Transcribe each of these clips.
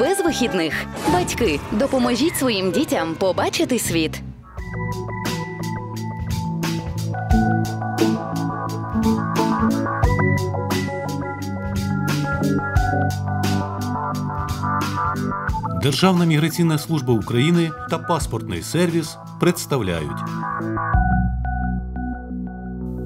без вихідних. Батьки, допоможіть своїм дітям побачити світ. Державна міграційна служба України та паспортний сервіс представляють.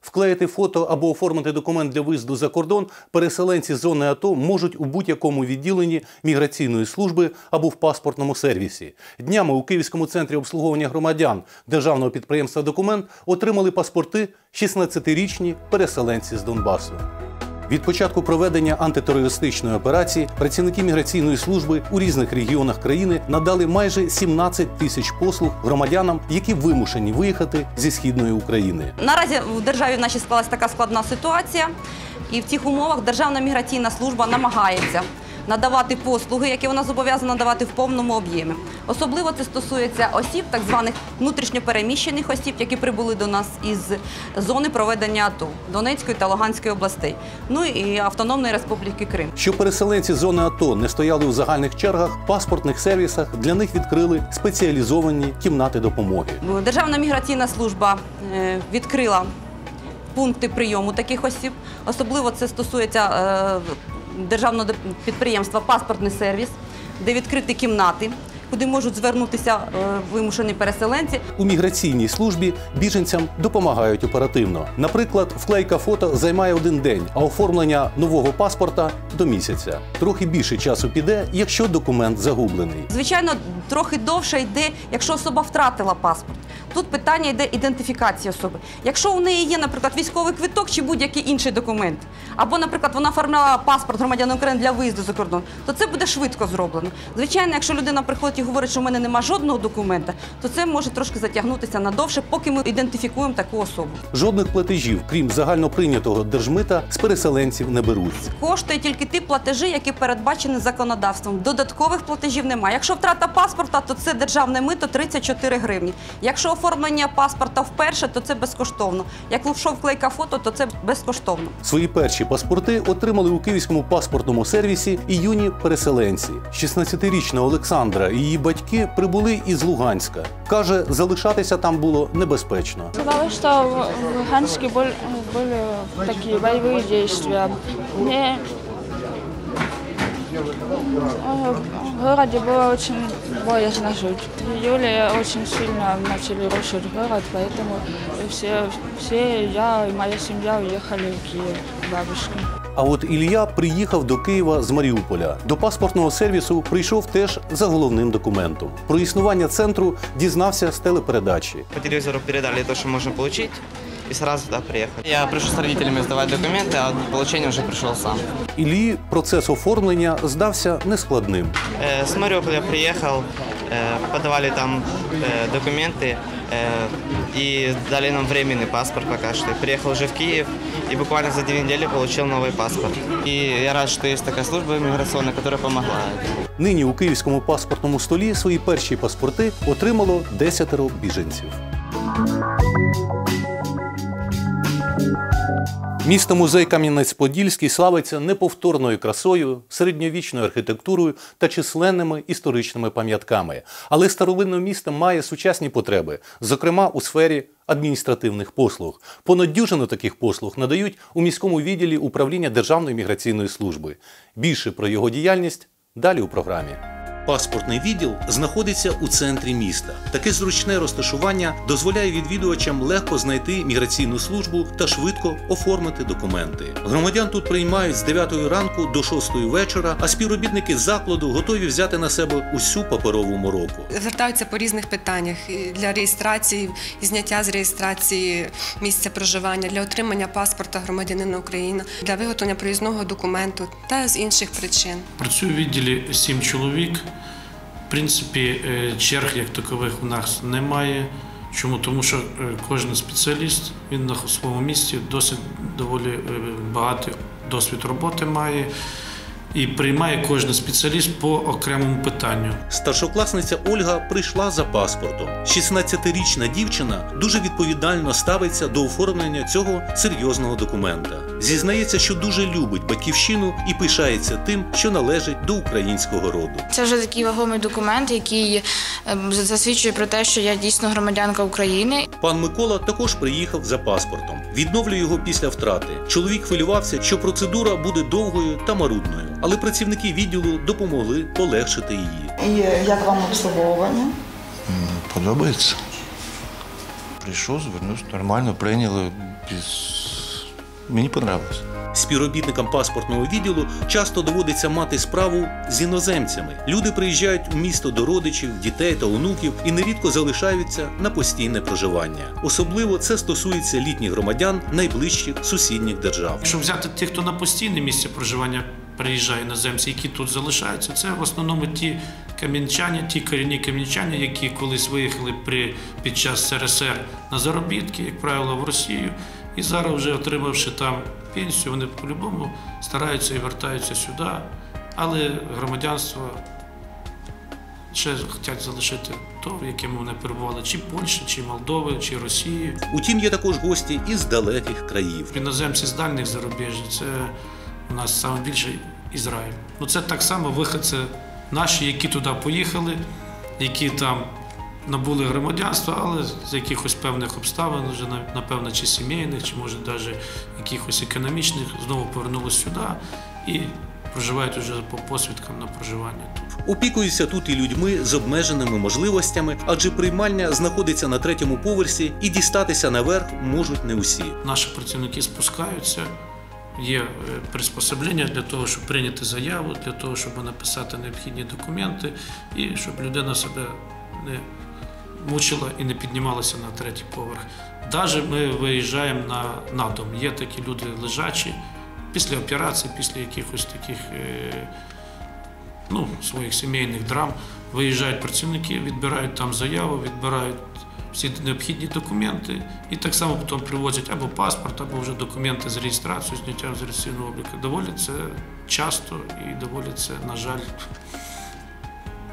вклеїти фото або оформити документ для виїзду за кордон переселенці з зони АТО можуть у будь-якому відділенні міграційної служби або в паспортному сервісі. Днями у Київському центрі обслуговування громадян державного підприємства Документ отримали паспорти 16-річні переселенці з Донбасу. Від початку проведення антитерористичної операції працівники міграційної служби у різних регіонах країни надали майже 17 тисяч послуг громадянам, які вимушені виїхати зі східної України. Наразі в державі в нашій склалася така складна ситуація, і в цих умовах Державна міграційна служба намагається надавати послуги, які вона зобов'язана надавати в повному об'ємі. Особливо це стосується осіб, так званих внутрішньопереміщених осіб, які прибули до нас із зони проведення АТО Донецької та Луганської областей, ну і Автономної Республіки Крим. Щоб переселенці зони АТО не стояли у загальних чергах, в паспортних сервісах для них відкрили спеціалізовані кімнати допомоги. Державна міграційна служба е, відкрила пункти прийому таких осіб. Особливо це стосується е, державного підприємства Паспортний сервіс, де відкриті кімнати, куди можуть звернутися е, вимушені переселенці. У міграційній службі біженцям допомагають оперативно. Наприклад, вклейка фото займає один день, а оформлення нового паспорта до місяця. Трохи більше часу піде, якщо документ загублений. Звичайно, трохи довше йде, якщо особа втратила паспорт. Тут питання йде ідентифікації особи. Якщо у неї є, наприклад, військовий квиток чи будь-який інший документ, або, наприклад, вона оформляла паспорт громадянина України для виїзду за кордон, то це буде швидко зроблено. Звичайно, якщо людина приходить і говорить, що в мене немає жодного документа, то це може трошки затягнутися надовше, поки ми ідентифікуємо таку особу. Жодних платежів, крім загальноприйнятого держмита, з переселенців не беруть. Коштує тільки ті платежі, які передбачені законодавством. Додаткових платежів немає. Якщо втрата паспорта, то це державне мито 34 гривні. Якщо оформлення паспорта вперше, то це безкоштовно. Якщо вклейка фото, то це безкоштовно. Свої перші паспорти отримали у київському паспортному сервісі і юні переселенці. 16-річна Олександра і її батьки прибули із Луганська. Каже, залишатися там було небезпечно. Сказали, что в в Луганске боль- были такие боевые действия. Мне э, в городе было очень боязно жить. В июле очень сильно начали рушить город, поэтому все, все я и моя семья уехали в Киев к бабушке. А от Ілля приїхав до Києва з Маріуполя. До паспортного сервісу прийшов теж за головним документом. Про існування центру дізнався з телепередачі. По телевизору передали то, что можно получить, и сразу туда приехал. Я пришел с родителями сдавать документы, а получение уже пришел сам. Іллі процес оформлення здався нескладним. Э, с Мариуполя приехал, э, подавали там э, документы э, и дали нам временный паспорт пока что. Приехал уже в Киев и буквально за две недели получил новый паспорт. И я рад, что есть такая служба миграционная, которая помогла. Нині у київському паспортному столі свої перші паспорти отримало десятеро біженців. Місто музей Кам'янець-Подільський славиться неповторною красою, середньовічною архітектурою та численними історичними пам'ятками. Але старовинне місто має сучасні потреби, зокрема у сфері адміністративних послуг. Понад дюжину таких послуг надають у міському відділі управління Державної міграційної служби. Більше про його діяльність далі у програмі. Паспортний відділ знаходиться у центрі міста. Таке зручне розташування дозволяє відвідувачам легко знайти міграційну службу та швидко оформити документи. Громадян тут приймають з 9 ранку до 6 вечора, а співробітники закладу готові взяти на себе усю паперову мороку. Звертаються по різних питаннях для реєстрації, зняття з реєстрації місця проживання, для отримання паспорта громадянина України, для виготовлення проїзного документу та з інших причин. Працюю в відділі сім чоловік. В принципі, е, черг як такових у нас немає. Чому? Тому що е, кожен спеціаліст він на своєму місці досить доволі е, багатий досвід роботи має і приймає кожен спеціаліст по окремому питанню. Старшокласниця Ольга прийшла за паспортом. 16-річна дівчина дуже відповідально ставиться до оформлення цього серйозного документа. Зізнається, що дуже любить батьківщину і пишається тим, що належить до українського роду. Це вже такий вагомий документ, який ем, засвідчує про те, що я дійсно громадянка України. Пан Микола також приїхав за паспортом. Відновлює його після втрати. Чоловік хвилювався, що процедура буде довгою та марудною, але працівники відділу допомогли полегшити її. І як вам обслуговування? Подобається. Прийшов, звернувся, нормально прийняли. Без... Мені подобалось. Співробітникам паспортного відділу часто доводиться мати справу з іноземцями. Люди приїжджають у місто до родичів, дітей та онуків і нерідко залишаються на постійне проживання. Особливо це стосується літніх громадян найближчих сусідніх держав. Якщо взяти тих, хто на постійне місце проживання приїжджає іноземці, які тут залишаються, це в основному ті кам'янчані, ті корінні кам'янчані, які колись виїхали при, під час СРСР на заробітки, як правило, в Росію. І зараз, вже отримавши там пенсію, вони по-любому стараються і вертаються сюди, але громадянство ще хочуть залишити то, в якому вони перебували, чи Польщі, чи Молдови, чи Росії. Утім, є також гості із далеких країв. Іноземці з дальніх зарубіжжя це нас саме більше Ізраїль. Ну це так само виходці наші, які туди поїхали, які там набули громадянства, але з якихось певних обставин, вже напевно, чи сімейних, чи може навіть якихось економічних, знову повернулися сюди і проживають вже по посвідкам на проживання тут. Опікуються тут і людьми з обмеженими можливостями, адже приймальня знаходиться на третьому поверсі і дістатися наверх можуть не усі. Наші працівники спускаються. Є е, приспособлення для того, щоб прийняти заяву, для того, щоб написати необхідні документи, і щоб людина себе не мучила і не піднімалася на третій поверх. Навіть ми виїжджаємо на, на дом. Є такі люди лежачі після операцій, після якихось таких е, ну, своїх сімейних драм. Виїжджають працівники, відбирають там заяву, відбирають всі необхідні документи і так само потім привозять або паспорт, або вже документи з реєстрацією, зняття з реєстраційного обліку. Доволі це часто і доволі це, на жаль,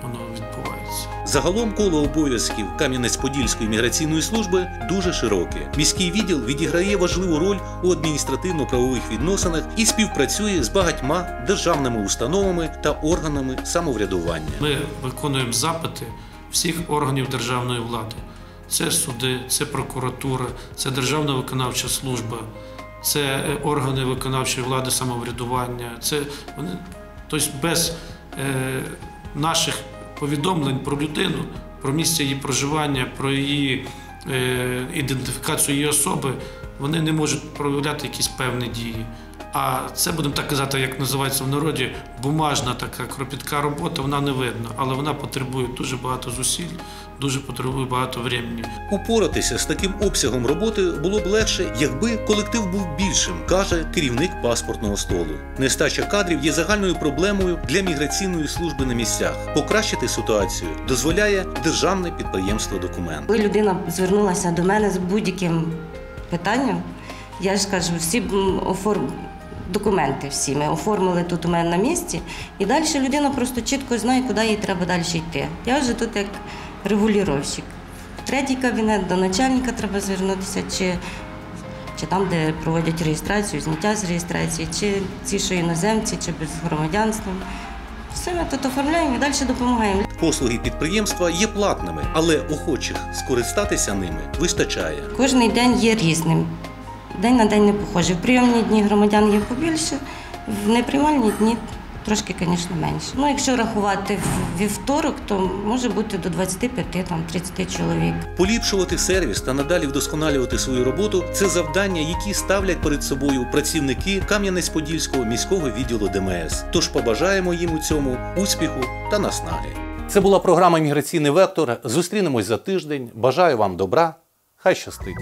воно відбувається. Загалом коло обов'язків Кам'янець-Подільської міграційної служби дуже широке. Міський відділ відіграє важливу роль у адміністративно-правових відносинах і співпрацює з багатьма державними установами та органами самоврядування. Ми виконуємо запити всіх органів державної влади. Це суди, це прокуратура, це Державна виконавча служба, це е, органи виконавчої влади самоврядування. Це вони, тобто без е, наших повідомлень про людину, про місце її проживання, про її е, ідентифікацію її особи, вони не можуть проявляти якісь певні дії. А це будемо так казати, як називається в народі, бумажна така кропітка робота, вона не видно, але вона потребує дуже багато зусиль, дуже потребує багато времени. Упоратися з таким обсягом роботи було б легше, якби колектив був більшим, каже керівник паспортного столу. Нестача кадрів є загальною проблемою для міграційної служби на місцях. Покращити ситуацію дозволяє державне підприємство документ. Коли людина звернулася до мене з будь-яким питанням, я ж кажу, всі оформ... документи всі ми оформили тут у мене на місці, і далі людина просто чітко знає, куди їй треба далі йти. Я вже тут як регулюровщик. Третій кабінет до начальника треба звернутися, чи, чи там, де проводять реєстрацію, зняття з реєстрації, чи ці, що іноземці, чи без громадянства. Все ми тут оформляємо і далі допомагаємо. Послуги підприємства є платними, але охочих скористатися ними вистачає. Кожний день є різним. День на день не похожий. В прийомні дні громадян є побільше, в неприймальні дні трошки, звісно, менше. Ну, якщо рахувати в вівторок, то може бути до 25-30 чоловік. Поліпшувати сервіс та надалі вдосконалювати свою роботу це завдання, які ставлять перед собою працівники Кам'янець-Подільського міського відділу ДМС. Тож побажаємо їм у цьому успіху та наснаги. Це була програма Міграційний вектор. Зустрінемось за тиждень. Бажаю вам добра. Хай щастить!